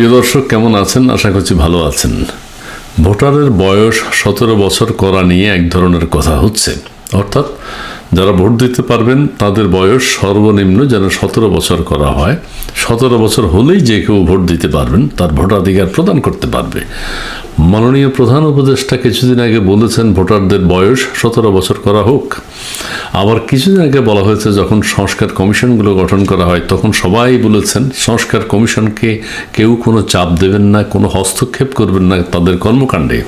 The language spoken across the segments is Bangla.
প্রিয় দর্শক, কেমন আছেন? আশা করছি ভালো আছেন। ভোটারের বয়স সতেরো বছর করা নিয়ে এক ধরনের কথা হচ্ছে। অর্থাৎ যারা ভোট দিতে পারবেন, তাদের বয়স সর্বনিম্ন যেন সতেরো বছর করা হয়। সতেরো বছর হলেই যে কেউ ভোট দিতে পারবেন, তার ভোটাধিকার প্রদান করতে পারবে। মাননীয় প্রধান উপদেষ্টা কিছুদিন আগে বলেছেন, ভোটারদের বয়স সতেরো বছর করা হোক। আবার কিছুদিন আগে বলা হয়েছে, যখন সংস্কার কমিশনগুলো গঠন করা হয়, তখন সবাই বলেছেন, সংস্কার কমিশনকে কেউ কোনো চাপ দেবেন না, কোনো হস্তক্ষেপ করবেন না তাদের কর্মকাণ্ডে।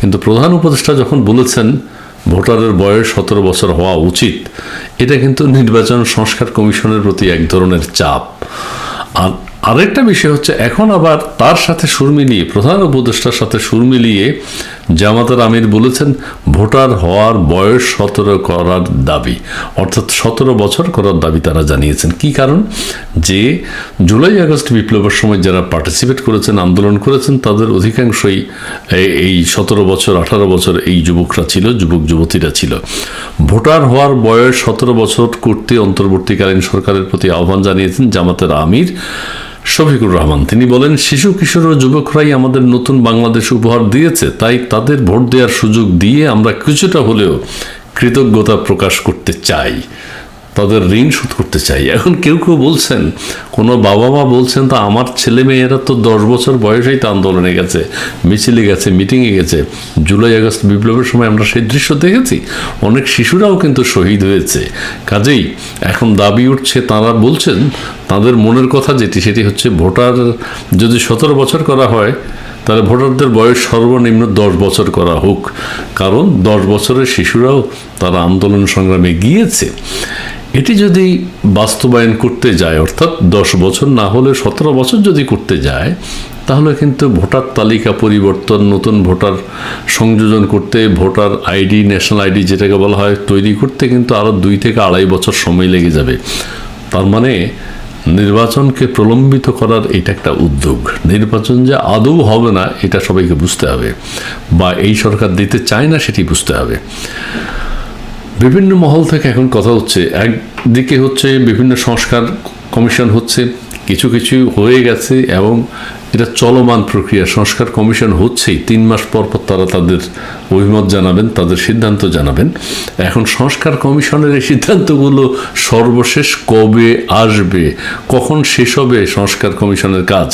কিন্তু প্রধান উপদেষ্টা যখন বলেছেন ভোটারের বয়স সতেরো বছর হওয়া উচিত, এটা কিন্তু নির্বাচন সংস্কার কমিশনের প্রতি এক ধরনের চাপ। আর আরেকটা বিষয় হচ্ছে, এখন আবার তার সাথে সুর মিলিয়ে, প্রধান উপদেষ্টার সাথে সুর মিলিয়ে জামাতার আমির বলেছেন, ভোটার হওয়ার বয়স সতেরো করার দাবি। অর্থাৎ সতেরো বছর করার দাবি তারা জানিয়েছেন। কি কারণ? যে জুলাই আগস্ট বিপ্লবের সময় যারা পার্টিসিপেট করেছেন, আন্দোলন করেছেন, তাদের অধিকাংশই এই- সতেরো বছর, আঠারো বছর এই যুবকরা ছিল, যুবক যুবতীরা ছিল। ভোটার হওয়ার বয়স সতেরো বছর করতে অন্তর্বর্তীকালীন সরকারের প্রতি আহ্বান জানিয়েছেন জামাতের আমির। শফিকুর রহমান। তিনি বলেন, শিশু, কিশোর ও যুবকরাই আমাদের নতুন বাংলাদেশ উপহার দিয়েছে, তাই তাদের ভোট দেওয়ার সুযোগ দিয়ে আমরা কিছুটা হলেও কৃতজ্ঞতা প্রকাশ করতে চাই। তাদের ঋণ শোধ করতে চাই। এখন কেউ কেউ বলছেন, কোনো বাবা মা বলছেন, তা আমার ছেলে মেয়েরা তো দশ বছর বয়সেই তো আন্দোলনে গেছে, মিছিলে গেছে, মিটিংয়ে গেছে। জুলাই, আগস্ট বিপ্লবের সময় আমরা সেই দৃশ্য দেখেছি। অনেক শিশুরাও কিন্তু শহীদ হয়েছে। কাজেই এখন দাবি উঠছে, তারা বলছেন, তাদের মনের কথা যেটি, সেটি হচ্ছে ভোটার যদি সতেরো বছর করা হয় তাহলে ভোটারদের বয়স সর্বনিম্ন দশ বছর করা হোক। কারণ দশ বছরের শিশুরাও তারা আন্দোলন সংগ্রামে গিয়েছে। এটি যদি বাস্তবায়ন করতে যায়, অর্থাৎ দশ বছর না হলে সতেরো বছর যদি করতে যায়, তাহলে কিন্তু ভোটার তালিকা পরিবর্তন, নতুন ভোটার সংযোজন করতে, ভোটার আইডি, ন্যাশনাল আইডি যেটাকে বলা হয়, তৈরি করতে কিন্তু আরও দুই থেকে আড়াই বছর সময় লেগে যাবে। তার মানে নির্বাচনকে প্রলম্বিত করার এটা একটা উদ্যোগ। নির্বাচন যে আদৌ হবে না, এটা সবাইকে বুঝতে হবে। বা এই সরকার দিতে চায় না, সেটি বুঝতে হবে। বিভিন্ন মহল থেকে এখন কথা হচ্ছে, একদিকে হচ্ছে বিভিন্ন সংস্কার কমিশন হচ্ছে কিছু কিছু হয়ে গেছে এবং এটা চলমান প্রক্রিয়া, সংস্কার কমিশন হচ্ছেই। তিন মাস পর পর তারা তাদের অভিমত জানাবেন, তাদের সিদ্ধান্ত জানাবেন। এখন সংস্কার কমিশনের এই সিদ্ধান্তগুলো সর্বশেষ কবে আসবে, কখন শেষ হবে সংস্কার কমিশনের কাজ,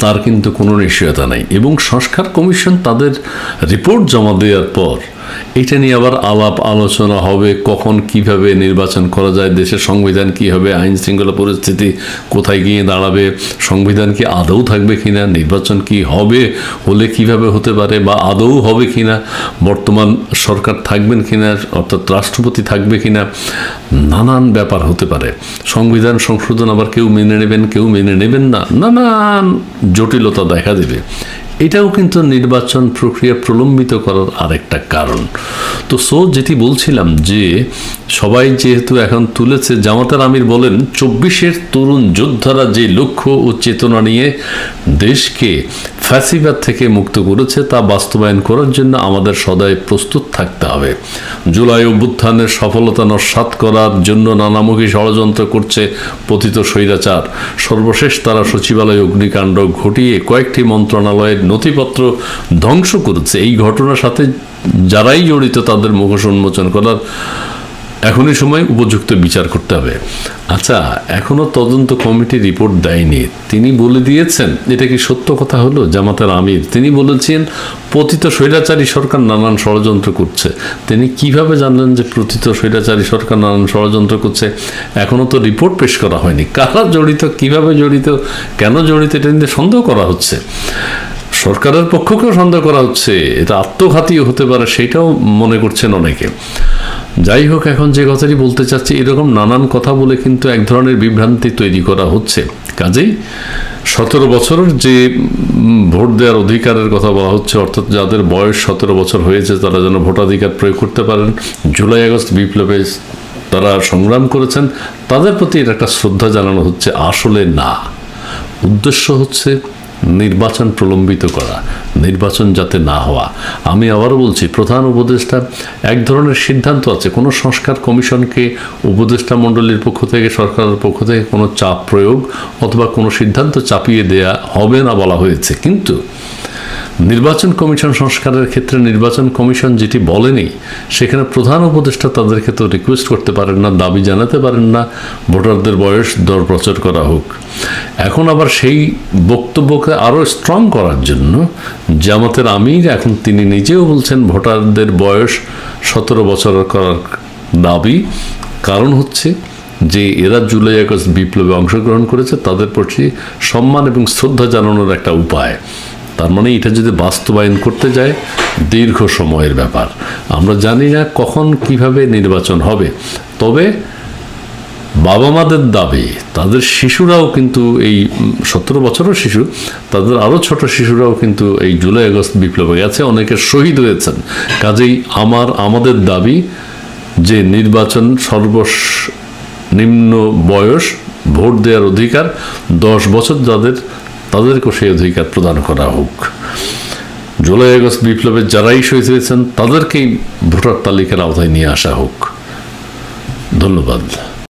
তার কিন্তু কোনো নিশ্চয়তা নাই। এবং সংস্কার কমিশন তাদের রিপোর্ট জমা দেওয়ার পর এটা নিয়ে আবার আলাপ আলোচনা হবে, কখন কীভাবে নির্বাচন করা যায়, দেশের সংবিধান কি হবে, আইন শৃঙ্খলা পরিস্থিতি কোথায় গিয়ে দাঁড়াবে, সংবিধান কি আদৌ থাকবে কিনা, নির্বাচন কি হবে, হলে কীভাবে হতে পারে বা আদৌ হবে কিনা, বর্তমান সরকার থাকবেন কিনা, অর্থাৎ রাষ্ট্রপতি থাকবে কিনা, নানান ব্যাপার হতে পারে। সংবিধান সংশোধন আবার কেউ মেনে নেবেন, কেউ মেনে নেবেন না, নানান জটিলতা দেখা দেবে। এটাও কিন্তু নির্বাচন প্রক্রিয়া প্রলম্বিত করার আরেকটা কারণ। তো সো যেটি বলছিলাম যে সবাই যেহেতু এখন তুলেছে, জামাতার আমির বলেন, চব্বিশের তরুণ যোদ্ধারা যে লক্ষ্য ও চেতনা নিয়ে দেশকে ফ্যাসিবাদ থেকে মুক্ত করেছে, তা বাস্তবায়ন করার জন্য আমাদের সদাই প্রস্তুত থাকতে হবে। জুলাই অভ্যুত্থানের সফলতা নস্বাত করার জন্য নানামুখী ষড়যন্ত্র করছে পতিত স্বৈরাচার। সর্বশেষ তারা সচিবালয় অগ্নিকাণ্ড ঘটিয়ে কয়েকটি মন্ত্রণালয়ের নথিপত্র ধ্বংস করেছে। এই ঘটনার সাথে যারাই জড়িত তাদের মুখোশ উন্মোচন করার এখনই সময় উপযুক্ত বিচার করতে হবে। আচ্ছা এখনও তদন্ত কমিটি রিপোর্ট দেয়নি। তিনি বলে দিয়েছেন, এটা কি সত্য কথা হলো? জামাতের আমির, তিনি বলেছেন, পতিত স্বৈরাচারী সরকার নানান ষড়যন্ত্র করছে। তিনি কীভাবে জানলেন যে প্রতিত স্বৈরাচারী সরকার নানান ষড়যন্ত্র করছে? এখনও তো রিপোর্ট পেশ করা হয়নি। কারা জড়িত, কীভাবে জড়িত, কেন জড়িত, এটা নিয়ে সন্দেহ করা হচ্ছে। সরকারের পক্ষকেও সন্দেহ করা হচ্ছে এটা আত্মঘাতীও হতে পারে সেটাও মনে করছেন অনেকে। যাই হোক, এখন যে কথাটি বলতে চাচ্ছি, এরকম নানান কথা বলে কিন্তু এক ধরনের বিভ্রান্তি তৈরি করা হচ্ছে। কাজেই সতেরো বছরের যে ভোট দেওয়ার অধিকারের কথা বলা হচ্ছে, অর্থাৎ যাদের বয়স সতেরো বছর হয়েছে, তারা যেন ভোটাধিকার প্রয়োগ করতে পারেন। জুলাই, আগস্ট বিপ্লবে তারা সংগ্রাম করেছেন, তাদের প্রতি এটা একটা শ্রদ্ধা জানানো হচ্ছে, আসলে না। উদ্দেশ্য হচ্ছে নির্বাচন প্রলম্বিত করা, নির্বাচন যাতে না হওয়া। আমি আবারও বলছি, প্রধান উপদেষ্টা, এক ধরনের সিদ্ধান্ত আছে। কোনো সংস্কার কমিশনকে উপদেষ্টা মণ্ডলীর পক্ষ থেকে, সরকারের পক্ষ থেকে কোনো চাপ প্রয়োগ অথবা কোনো সিদ্ধান্ত চাপিয়ে দেয়া হবে না বলা হয়েছে। কিন্তু নির্বাচন কমিশন সংস্কারের ক্ষেত্রে নির্বাচন কমিশন যেটি বলেনি, সেখানে প্রধান উপদেষ্টা তাদেরকে তো রিকোয়েস্ট করতে পারেন না, দাবি জানাতে পারেন না, ভোটারদের বয়স, দর প্রচার করা হোক। এখন আবার সেই বক্তব্যকে আরও স্ট্রং করার জন্য জামাতের আমির এখন তিনি নিজেও বলছেন ভোটারদের বয়স সতেরো বছর করার দাবি। কারণ হচ্ছে যে এরা জুলাই আগস্ট বিপ্লবে অংশগ্রহণ করেছে, তাদের প্রতি সম্মান এবং শ্রদ্ধা জানানোর একটা উপায়। তার মানে এটা যদি বাস্তবায়ন করতে যায়, দীর্ঘ সময়ের ব্যাপার। আমরা জানি না কখন কীভাবে নির্বাচন হবে। তবে বাবা মাদের দাবি, তাদের শিশুরাও কিন্তু এই সতেরো বছরের শিশু, তাদের আরও ছোট শিশুরাও কিন্তু এই জুলাই আগস্ট বিপ্লবে গেছে, অনেকে শহীদ হয়েছেন। কাজেই আমার, আমাদের দাবি যে নির্বাচন সর্বস নিম্ন বয়স, ভোট দেওয়ার অধিকার, দশ বছর যাদের তাদেরকেও সেই অধিকার প্রদান করা হোক। জুলাই আগস্ট বিপ্লবের যারাই শহীদ হয়েছেন, তাদেরকেই ভোটার তালিকার আওতায় নিয়ে আসা হোক। ধন্যবাদ।